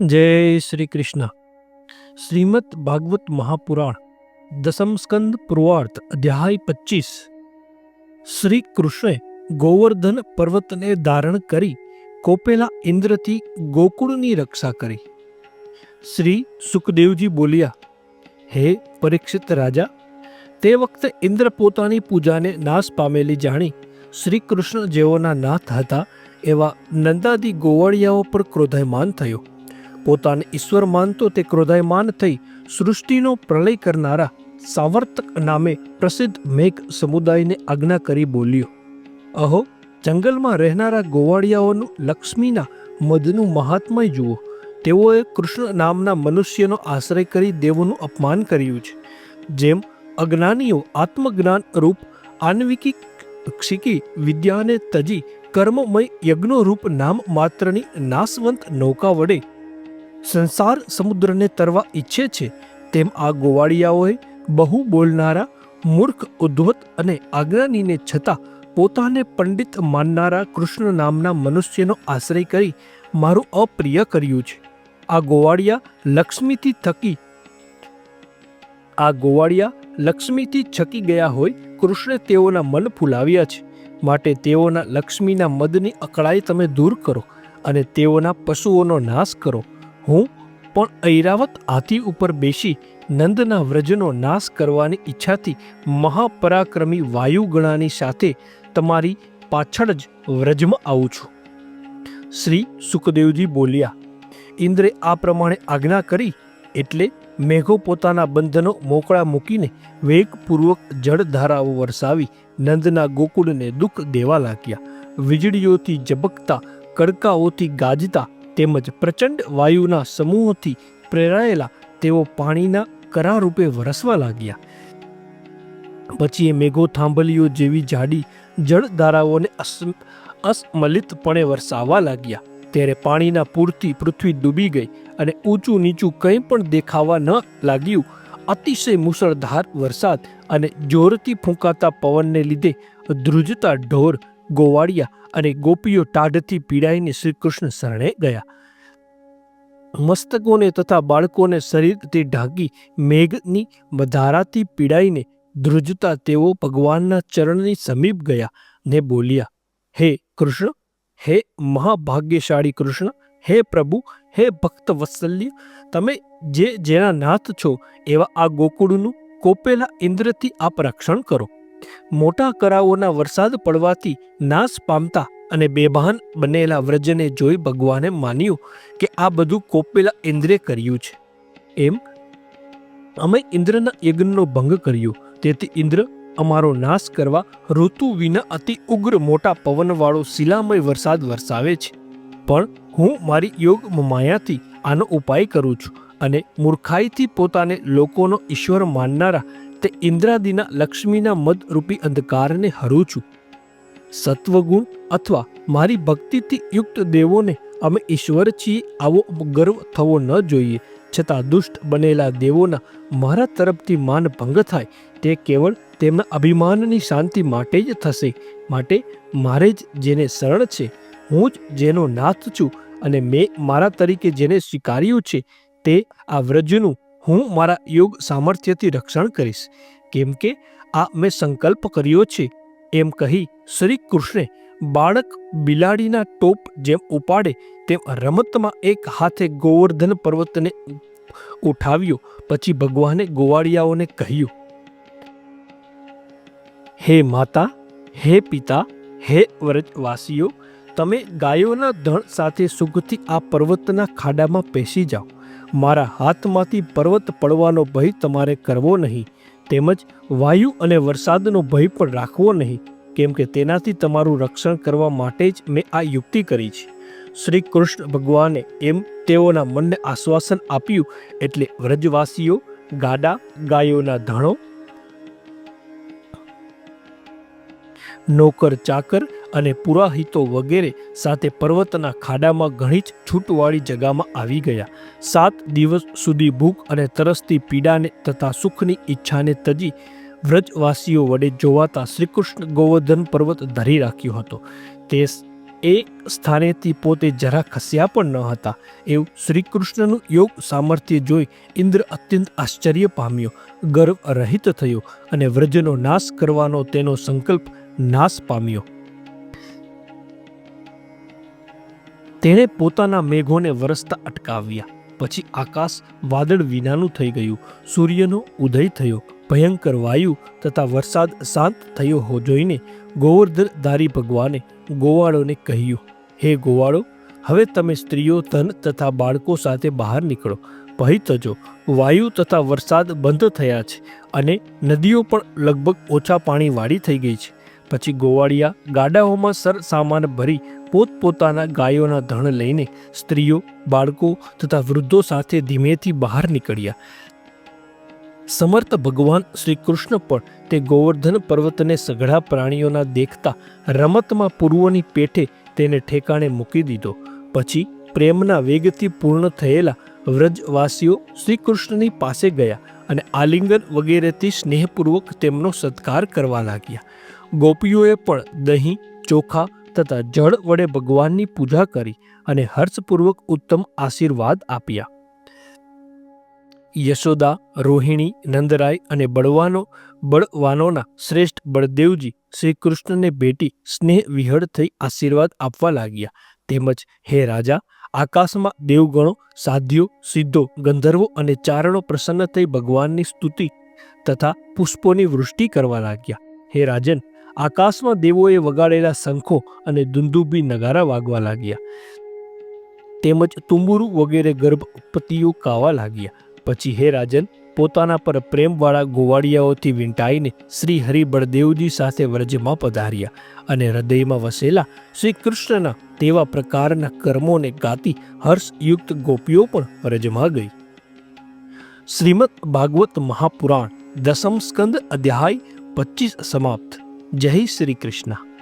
જય શ્રી કૃષ્ણ. શ્રીમદ ભાગવત મહાપુરાણ, દસમ સ્કંદ પૂર્વાર્થ અધ્યાય પચીસ. શ્રી કૃષ્ણે ગોવર્ધન પર્વતને ધારણ કરી કોપેલા ઇન્દ્રથી ગોકુળની રક્ષા કરી. શ્રી સુખદેવજી બોલ્યા, હે પરીક્ષિત રાજા, તે વખતે ઇન્દ્ર પોતાની પૂજાને નાશ પામેલી જાણી શ્રી કૃષ્ણ જેઓના નાથ હતા એવા નંદાદી ગોવાળિયાઓ પર ક્રોધયમાન થયો. પોતાને ઈશ્વર માનતો તે ક્રોધાયમાન થઈ સૃષ્ટિનો પ્રલય કરનારા સાવર્તક નામે પ્રસિદ્ધ મેઘ સમુદાયને આજ્ઞા કરી બોલ્યો. અહો, જંગલમાં રહેનારા ગોવાળિયાઓનું લક્ષ્મીના મધનું મહાત્મય જુઓ. તેઓએ કૃષ્ણ નામના મનુષ્યનો આશ્રય કરી દેવોનું અપમાન કર્યું છે. જેમ અજ્ઞાનીઓ આત્મજ્ઞાન રૂપ, આન્વિકી શીખી વિદ્યાને તજી કર્મમય યજ્ઞો રૂપ નામ માત્રની નાશવંત નૌકા વડે સંસાર સમુદ્રને તરવા ઈચ્છે છે, તેમ આ ગોવાળિયાઓએ બહુ બોલનારા, મૂર્ખ ઉદ્ધવત અને આજ્ઞાનીને છતાં પોતાને પંડિત માનનારા કૃષ્ણ નામના મનુષ્યનો આશ્રય કરી મારું અપ્રિય કર્યું છે. આ ગોવાળિયા લક્ષ્મીથી થકી આ ગોવાળિયા લક્ષ્મીથી છકી ગયા હોય કૃષ્ણે તેઓના મન ફૂલાવ્યા છે. માટે તેઓના લક્ષ્મીના મદની અકળાઈ તમે દૂર કરો અને તેઓના પશુઓનો નાશ કરો. હું પણ ઐરાવત હાથી ઉપર બેસી નંદના વ્રજનો નાશ કરવાની ઈચ્છાથી મહાપરાક્રમી વાયુગણાની સાથે તમારી પાછળ જ વ્રજમાં આવું છું. શ્રી સુખદેવજી બોલ્યા, ઇન્દ્રે આ પ્રમાણે આજ્ઞા કરી એટલે મેઘો પોતાના બંધનો મોકળા મૂકીને વેગપૂર્વક જળધારાઓ વરસાવી નંદના ગોકુળને દુઃખ દેવા લાગ્યા. વીજળીઓથી ઝબકતા, કડકાઓથી ગાજતા તેમજ પ્રચંડ વાયુના સમૂહોથી પ્રેરાયેલા તેઓ પાણીના કરા રૂપે વરસવા લાગ્યા. પછી એ મેઘો થાંભલીઓ જેવી જાડી જળધારાઓને અસ અસમલિતપણે વરસાવવા લાગ્યા. ત્યારે પાણીના પૂરથી પૃથ્વી ડૂબી ગઈ અને ઊંચું નીચું કંઈ પણ દેખાવા ન લાગ્યું. અતિશય મુસળધાર વરસાદ અને જોરથી ફૂંકાતા પવનને લીધે ધ્રુજતા ઢોર ગોવાળિયા અને ગોપીઓ ટાઢથી પીડાઈને શ્રી કૃષ્ણ શરણે ગયા. મસ્તકોને તથા બાળકોને શરીરથી ઢાંકી મેઘની વધારાથી પીડાઈને ધ્રુજતા તેઓ ભગવાનના ચરણની સમીપ ગયા ને બોલ્યા, હે કૃષ્ણ, હે મહાભાગ્યશાળી કૃષ્ણ, હે પ્રભુ, હે ભક્ત વત્સલ્ય, તમે જે જેના નાથ છો એવા આ ગોકુળનું કોપેલા ઇન્દ્રથી આપ રક્ષણ કરો. મોટા કરાઓના વરસાદ પડવાથી નાશ પામતા અને બેભાન બનેલા વ્રજને જોઈ ભગવાને માન્યું કે આ બધું કોપેલા ઇન્દ્રે કર્યું છે. એમ અમે ઇન્દ્રના યજ્ઞનો ભંગ કર્યો. તેથી ઇન્દ્ર અમારો નાશ કરવા ઋતુ વિના અતિ ઉગ્ર મોટા પવનવાળો શિલામય વરસાદ વરસાવે છે. પણ હું મારી યોગ માયાથી આનો ઉપાય કરું છું અને મૂર્ખાઈથી પોતાને લોકોનો ઈશ્વર માનનારા તે ઇન્દ્રાદિના લક્ષ્મીના મદરૂપી અંધકારને હરું છું સત્વગુણ અથવા મારી ભક્તિથી યુક્ત દેવોને અમે ઈશ્વર છીએ આવો ગર્વ થવો ન જોઈએ. છતાં દુષ્ટ બનેલા દેવોના મારા તરફથી માન ભંગ થાય. તે કેવળ તેમના અભિમાનની શાંતિ માટે જ થશે. માટે મારે જ જેને શરણ છે, હું જ જેનો નાથ છું અને મેં મારા તરીકે જેને સ્વીકાર્યું છે, તે આ વ્રજનું હું મારા યોગ સામર્થ્યથી રક્ષણ કરીશ. કેમ કે આ મેં સંકલ્પ કર્યો છે. એમ કહી શ્રી કૃષ્ણે બાળક બિલાડીના ટોપ જેમ ઉપાડે તેમ રમતમાં એક હાથે ગોવર્ધન પર્વતને ઉઠાવ્યો. પછી ભગવાને ગોવાળિયાઓને કહ્યું, હે માતા, હે પિતા, હે વ્રજવાસીઓ, તમે ગાયોના ધણ સાથે સુખથી આ પર્વતના ખાડામાં પેસી જાઓ. મારા હાથમાંથી પર્વત પડવાનો ભય તમારે કરવો નહીં, તેમજ વાયુ અને વરસાદનો ભય પણ રાખવો નહીં, કેમ કે તેનાથી તમારું રક્ષણ કરવા માટે જ મેં આ યુક્તિ કરી છે. શ્રી કૃષ્ણ ભગવાને એમ તેઓના મનને આશ્વાસન આપ્યું એટલે વ્રજવાસીઓ, ગાડા, ગાયોના ધણો નોકર ચાકર અને પુરાહિતો વગેરે સાથે પર્વતના ખાડામાં ઘણી જ છૂટવાળી જગામાં આવી ગયા. સાત દિવસ સુધી ભૂખ અને તરસથી પીડાને તથા સુખની ઈચ્છાને તજી વ્રજવાસીઓ વડે જોવાતા શ્રીકૃષ્ણ ગોવર્ધન પર્વત ધરી રાખ્યો હતો. તે એ સ્થાનેથી પોતે જરા ખસ્યા પણ ન હતા. એવું શ્રીકૃષ્ણનું યોગ સામર્થ્ય જોઈ ઇન્દ્ર અત્યંત આશ્ચર્ય પામ્યો. ગર્વ રહિત થયો અને વ્રજનો નાશ કરવાનો તેનો સંકલ્પ નાશ પામ્યો. તેણે પોતાના મેઘોને વરસતા અટકાવ્યા. પછી આકાશ વાદળ વિનાનું થઈ ગયું. સૂર્યનો ઉદય થયો. ભયંકર વાયુ તથા વરસાદ શાંત થયો હો જોઈને ગોવર્ધનધારી ભગવાને ગોવાળોને કહ્યું, હે ગોવાળો, હવે તમે સ્ત્રીઓ, ધન તથા બાળકો સાથે બહાર નીકળો. પહી તજો. વાયુ તથા વરસાદ બંધ થયા છે અને નદીઓ પણ લગભગ ઓછા પાણીવાળી થઈ ગઈ છે. પછી ગોવાળિયા ગાડાઓમાં સર સામાન ભરી પોતપોતાના ગાયોના ધણ લઈને સ્ત્રીઓ, બાળકો તથા વૃદ્ધો સાથે ધીમેથી બહાર નીકળ્યા. સમર્થ ભગવાન શ્રી કૃષ્ણ પણ તે ગોવર્ધન પર્વતને સઘળા પ્રાણીઓના દેખતા રમતમાં પૂર્વની પેઠે તેને ઠેકાણે મૂકી દીધો. પછી પ્રેમના વેગથી પૂર્ણ થયેલા વ્રજવાસીઓ શ્રી કૃષ્ણની પાસે ગયા અને આલિંગન વગેરેથી સ્નેહપૂર્વક તેમનો સત્કાર કરવા લાગ્યા. ગોપીઓએ પણ દહીં, ચોખા તથા જળ વડે ભગવાનની પૂજા કરી અને હર્ષપૂર્વક ઉત્તમ આશીર્વાદ આપ્યા. યશોદા, રોહિણી, નંદરાય અને બળવાનો, બળવાનોના શ્રેષ્ઠ બળદેવજી શ્રી કૃષ્ણને ભેટી સ્નેહ વિહળ થઈ આશીર્વાદ આપવા લાગ્યા. તેમજ, હે રાજા, આકાશમાં દેવગણો, સાધ્યો, સિદ્ધો, ગંધર્વો અને ચારણો પ્રસન્ન થઈ ભગવાનની સ્તુતિ તથા પુષ્પોની વૃષ્ટિ કરવા લાગ્યા. હે રાજન આકાશમાં દેવોએ વગાડેલા શંખો અને દુંદુભી નગારા વાગવા લાગ્યા. તેમજ તુંબુરુ વગેરે ગર્ભ ઉત્પત્તિઓ કાવા લાગ્યા. પછી હે રાજન, પોતાના પર પ્રેમવાળા ગોવાળિયાઓથી વીંટાઈને શ્રી હરિ બળદેવજી સાથે વ્રજમાં પધાર્યા અને હૃદયમાં વસેલા શ્રી કૃષ્ણના તેવા પ્રકારના કર્મોને ગાતી હર્ષયુક્ત ગોપીઓ પણ વ્રજમાં ગઈ. શ્રીમદ ભાગવત મહાપુરાણ દસમ સ્કંદ અધ્યાય પચીસ સમાપ્ત. જય શ્રી કૃષ્ણ.